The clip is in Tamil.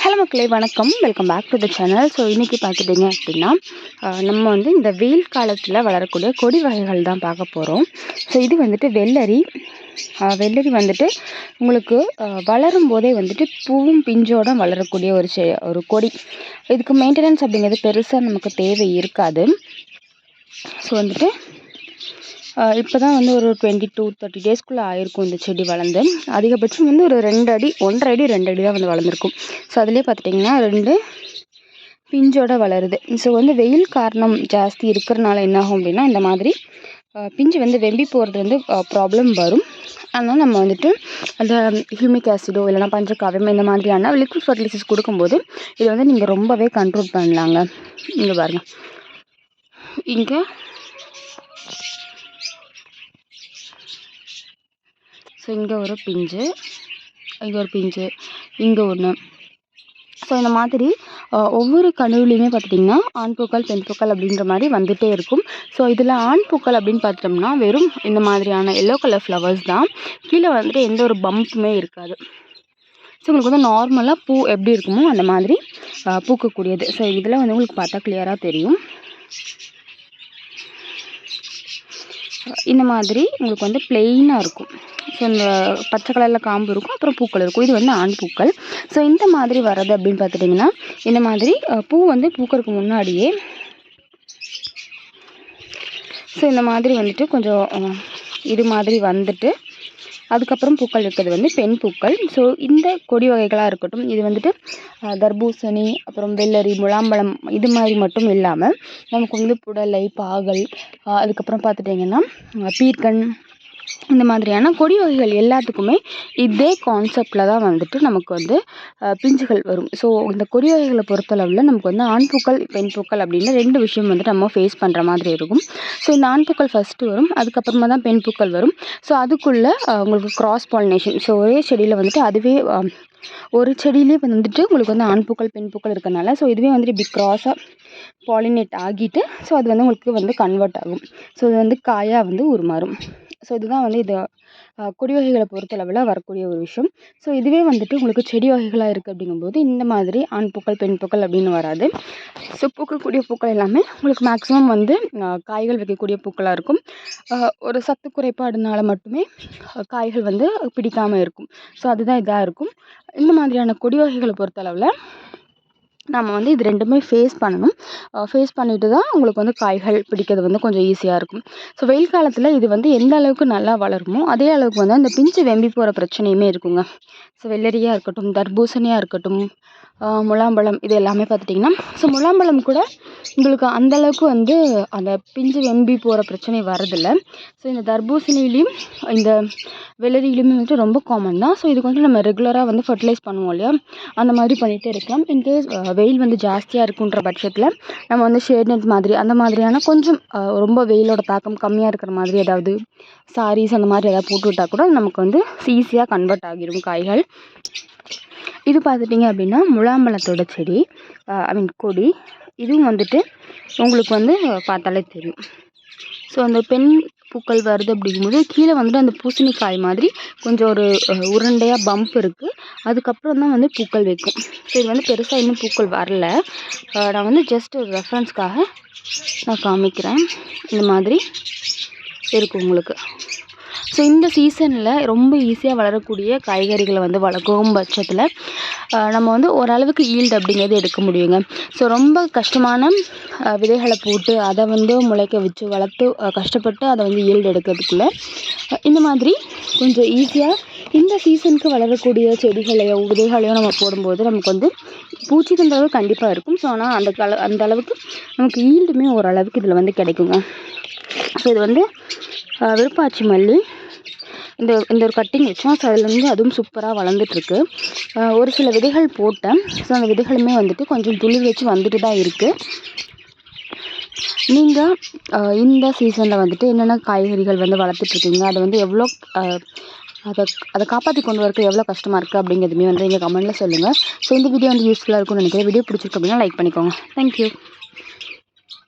ஹலோ மக்களே வணக்கம். Welcome back to the channel so இன்றைக்கி பார்த்துட்டிங்க அப்படின்னா நம்ம வந்து இந்த வெயில் காலத்தில் வளரக்கூடிய கொடி வகைகள் தான் பார்க்க போகிறோம் ஸோ இது வந்துட்டு வெள்ளரி. வெள்ளரி வந்துட்டு உங்களுக்கு வளரும் போதே வந்துட்டு பூவும் பிஞ்சோட வளரக்கூடிய ஒரு செ ஒரு கொடி. இதுக்கு மெயின்டெனன்ஸ் அப்படிங்கிறது பெருசாக நமக்கு தேவை இருக்காது. ஸோ வந்துட்டு இப்போ தான் வந்து ஒரு டுவெண்ட்டி டூ தேர்ட்டி டேஸ்க்குள்ளே ஆயிருக்கும் இந்த செடி வளர்ந்து. அதிகபட்சம் வந்து ஒரு ரெண்டு அடி ஒன்றரை அடி ரெண்டு அடி தான் வந்து வளர்ந்துருக்கும். ஸோ அதிலே பார்த்துட்டிங்கன்னா ரெண்டு பிஞ்சோட வளருது. ஸோ வந்து வெயில் காரணம் ஜாஸ்தி இருக்கிறனால என்னாகும் அப்படின்னா இந்த மாதிரி பிஞ்சு வந்து வெம்பி போகிறது வந்து ப்ராப்ளம் வரும். அதனால் நம்ம வந்துட்டு அந்த ஹியூமிக் ஆசிடோ இல்லைனா பஞ்சகாவியம் இந்த மாதிரியான லிக்விட் ஃபர்டிலைசர்ஸ் கொடுக்கும்போது இதை வந்து நீங்கள் ரொம்பவே கண்ட்ரோல் பண்ணலாங்க. இங்கே பாருங்கள் இங்கே ஸோ இங்கே ஒரு பிஞ்சு. இங்கே ஒரு பிஞ்சு. இங்கே ஒன்று ஸோ இந்த மாதிரி ஒவ்வொரு கனவுலையுமே பார்த்துட்டிங்கன்னா ஆண் பூக்கள் பெண் பூக்கள் அப்படின்ற மாதிரி வந்துகிட்டே இருக்கும். ஸோ இதில் ஆண் பூக்கள் அப்படின்னு பார்த்துட்டோம்னா வெறும் இந்த மாதிரியான எல்லோ கலர் ஃப்ளவர்ஸ் தான். கீழே வந்துட்டு எந்த ஒரு பம்புமே இருக்காது. ஸோ உங்களுக்கு வந்து நார்மலாக பூ எப்படி இருக்குமோ அந்த மாதிரி பூக்கக்கூடியது. ஸோ இதில் வந்து உங்களுக்கு பார்த்தா கிளியராக தெரியும். இந்த மாதிரி உங்களுக்கு வந்து பிளெயினாக இருக்கும். ஸோ இந்த பச்சை கலரில் காம்பு இருக்கும் அப்புறம் பூக்கள் இருக்கும். இது வந்து ஆண் பூக்கள். ஸோ இந்த மாதிரி வர்றது அப்படின்னு பார்த்துட்டிங்கன்னா இந்த மாதிரி பூ வந்து பூக்கிறதுக்கு முன்னாடியே ஸோ இந்த மாதிரி வந்துட்டு கொஞ்சம் இது மாதிரி வந்துட்டு அதுக்கப்புறம் பூக்கள் இருக்கிறது வந்து பெண் பூக்கள். ஸோ இந்த கொடி வகைகளாக இருக்கட்டும் இது வந்துட்டு தர்பூசணி அப்புறம் வெள்ளரி முலாம்பழம் இது மாதிரி மட்டும் இல்லாமல் நமக்கு வந்து புடலை பாகல் அதுக்கப்புறம் பார்த்துட்டிங்கன்னா பீர்க்கன் இந்த மாதிரியான கொடி வகைகள் எல்லாத்துக்குமே இதே கான்செப்டில் தான் வந்துட்டு நமக்கு வந்து பிஞ்சுகள் வரும். ஸோ இந்த கொடி வகைகளை பொறுத்தளவில் நமக்கு வந்து ஆண் பூக்கள் பெண் பூக்கள் அப்படின்னு ரெண்டு விஷயம் வந்துட்டு நம்ம ஃபேஸ் பண்ணுற மாதிரி இருக்கும். ஸோ இந்த ஆண் பூக்கள் ஃபஸ்ட்டு வரும் அதுக்கப்புறமா தான் பெண் பூக்கள் வரும். ஸோ அதுக்குள்ளே உங்களுக்கு கிராஸ் பாலினேஷன் ஸோ ஒரே செடியில் வந்துட்டு அதுவே ஒரு செடியிலே வந்துட்டு உங்களுக்கு வந்து ஆண் பூக்கள் பெண் பூக்கள் இருக்கறனால ஸோ இதுவே வந்துட்டு இப்படி க்ராஸாக பாலினேட் ஆகிட்டு ஸோ அது வந்து உங்களுக்கு வந்து கன்வெர்ட் ஆகும். ஸோ இது வந்து காயாக வந்து உருமாறும். ஸோ இதுதான் வந்து இது கொடி வகைகளை பொறுத்தளவில் வரக்கூடிய ஒரு விஷயம். ஸோ இதுவே வந்துட்டு உங்களுக்கு செடி வகைகளாக இருக்குது அப்படிங்கும்போது இந்த மாதிரி ஆண் பூக்கள் பெண் பூக்கள் அப்படின்னு வராது. ஸோ பூக்கக்கூடிய பூக்கள் எல்லாமே உங்களுக்கு மேக்ஸிமம் வந்து காய்கள் வைக்கக்கூடிய பூக்களாக இருக்கும். ஒரு சத்து குறைபாடுனால மட்டுமே காய்கள் வந்து பிடிக்காமல் இருக்கும். ஸோ அதுதான் இதாக இருக்கும். இந்த மாதிரியான கொடி வகைகளை பொறுத்தளவில் நம்ம வந்து இது ரெண்டுமே ஃபேஸ் பண்ணணும். ஃபேஸ் பண்ணிட்டு தான் உங்களுக்கு வந்து காய்கள் பிடிக்கிறது வந்து கொஞ்சம் ஈஸியாக இருக்கும். ஸோ வெயில் காலத்தில் இது வந்து எந்த அளவுக்கு நல்லா வளருமோ அதே அளவுக்கு வந்து அந்த பிஞ்சு வெம்பி போகிற பிரச்சனையுமே இருக்குங்க. ஸோ வெள்ளரியாக இருக்கட்டும் தர்பூசணியாக இருக்கட்டும் முலாம்பழம் இது எல்லாமே பார்த்துட்டிங்கன்னா ஸோ முலாம்பழம் கூட உங்களுக்கு அந்த அளவுக்கு வந்து அந்த பிஞ்சு வெம்பி போகிற பிரச்சனை வரதில்லை ஸோ இந்த தர்பூசணிலையும் இந்த வெள்ளரியிலுமே வந்துட்டு ரொம்ப காமன் தான். ஸோ இதுக்கு வந்து நம்ம ரெகுலராக வந்து ஃபர்டிலைஸ் பண்ணுவோம் இல்லையா? அந்த மாதிரி பண்ணிகிட்டே இருக்கலாம். இன்கேஸ் வெயில் வந்து ஜாஸ்தியாக இருக்குன்ற பட்சத்தில் நம்ம வந்து ஷேட் நெட் மாதிரி அந்த மாதிரியான கொஞ்சம் ரொம்ப வெயிலோட தாக்கம் கம்மியாக இருக்கிற மாதிரி ஏதாவது சாரீஸ் அந்த மாதிரி ஏதாவது போட்டு விட்டால் கூட நமக்கு வந்து ஈஸியாக கன்வெர்ட் ஆகிடும் காய்கள். இது பார்த்துட்டிங்க அப்படின்னா முலாம்பழத்தோட செடி ஐ மீன் கொடி இதுவும் வந்துட்டு உங்களுக்கு வந்து பார்த்தாலே தெரியும். ஸோ அந்த பெண் பூக்கள் வருது அப்படிங்கும்போது கீழே வந்துட்டு அந்த பூசணிக்காய் மாதிரி கொஞ்சம் ஒரு உருண்டையாக பம்ப் இருக்குது அதுக்கப்புறம் தான் வந்து பூக்கள் வைக்கும். ஸோ இது வந்து பெருசாக இன்னும் பூக்கள் வரல. நான் வந்து ஜஸ்ட் ஒரு ரெஃபரன்ஸ்க்காக நான் காமிக்கிறேன். இந்த மாதிரி இருக்கும் உங்களுக்கு. ஸோ இந்த சீசனில் ரொம்ப ஈஸியாக வளரக்கூடிய காய்கறிகளை வந்து வளர்க்கும் பட்சத்தில் நம்ம வந்து ஓரளவுக்கு ஈல்டு அப்படிங்கிறது எடுக்க முடியுங்க. ஸோ ரொம்ப கஷ்டமான விதைகளை போட்டு அதை வந்து முளைக்க வச்சு வளர்த்து கஷ்டப்பட்டு அதை வந்து ஈல்டு எடுக்கிறதுக்குள்ள இந்த மாதிரி கொஞ்சம் ஈஸியாக இந்த சீசனுக்கு வளரக்கூடிய செடிகளையோ விதைகளையோ நம்ம போடும்போது நமக்கு வந்து பூச்சி தொந்தரவு கண்டிப்பாக இருக்கும். ஸோ ஆனால் அந்த கல அந்த அளவுக்கு நமக்கு ஈல்டுமே ஓரளவுக்கு இதில் வந்து கிடைக்குங்க. ஸோ இது வந்து விருப்பாச்சி மல்லி இந்த இந்த ஒரு கட்டிங் வச்சோம். ஸோ அதுலேருந்து அதுவும் சூப்பராக வளர்ந்துட்டுருக்கு. ஒரு சில விதைகள் போட்டேன். ஸோ அந்த விதைகளுமே வந்துட்டு கொஞ்சம் துளிர் வச்சு வந்துட்டு தான் இருக்குது நீங்கள் இந்த சீசனில் வந்துட்டு என்னென்ன காய்கறிகள் வந்து வளர்த்துட்ருக்கீங்க அதை வந்து எவ்வளோ அதை அதை காப்பாற்றி கொண்டு வரக்கு எவ்வளோ கஷ்டமாக இருக்குது அப்படிங்கிறதுமே வந்து எங்கள் கமெண்ட்டில் சொல்லுங்கள் ஸோ இந்த வீடியோ வந்து யூஸ்ஃபுல்லாக இருக்கும்னு நினைக்கிறேன். வீடியோ பிடிச்சிருக்கு அப்படின்னா லைக் பண்ணிக்கோங்க. தேங்க்யூ